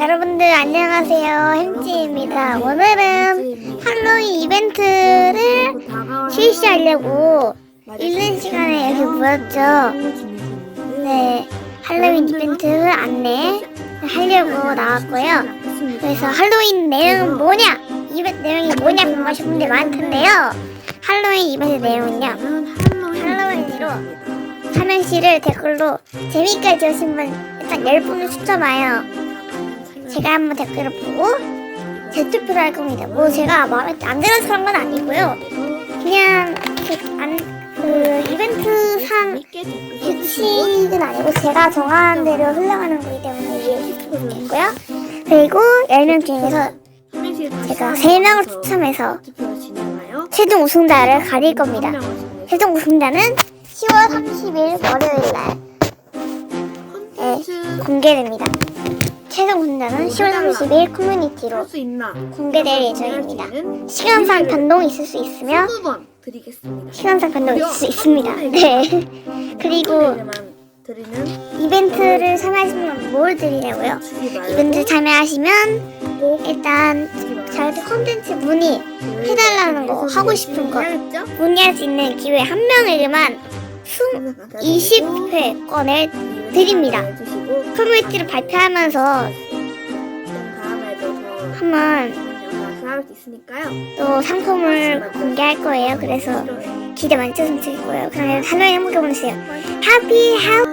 여러분들 안녕하세요. 햄찌입니다. 오늘은 할로윈 이벤트를 실시하려고 있는 시간에 여기 모였죠. 네 할로윈 이벤트 안내 하려고 나왔고요. 그래서 할로윈 내용은 뭐냐? 이벤트 내용이 뭐냐 궁금하신 분들 많던데요. 할로윈 이벤트 내용은요. 할로윈으로 삼행시를 댓글로 재미있게 지으신 분 일단 10분을 추첨하여 제가 한번 댓글을 보고 재투표를 할 겁니다. 뭐 제가 마음에 안 그런 건 아니고요. 그냥 그, 안, 그 이벤트 상 규칙은 아니고 제가 정한 대로 흘러가는 거기 때문에 이해해 주겠고요. 그리고 10명 중에서 제가 3명을 추첨해서 최종 우승자를 가릴 겁니다. 최종 우승자는 10월 30일 월요일 날 네, 공개됩니다. 최종 우승자는 10월 30일 커뮤니티로 할수 있나? 공개될 예정입니다. 시간상 변동이 있을 수 있으며 19번 드리겠습니다. 시간상 변동이 있을 수 있습니다. 네. 그리고 드리는 이벤트를 참여하시면 뭘 드리냐고요? 말고 이벤트 참여하시면 꼭 일단 저한테 컨텐츠 문의 해달라는 거 하고 싶은 거? 문의할 수 있는 기회 한 명에게만 총 20회권을 드립니다. 커뮤니티를 발표하면서 다음에도 더 한번 영상 수할 수 있으니까요. 또 상품을 공개할 거예요. 그래서 기대 많이 해주시면 좋겠고요. 그럼 할로윈 행복해 보내세요. Happy Halloween!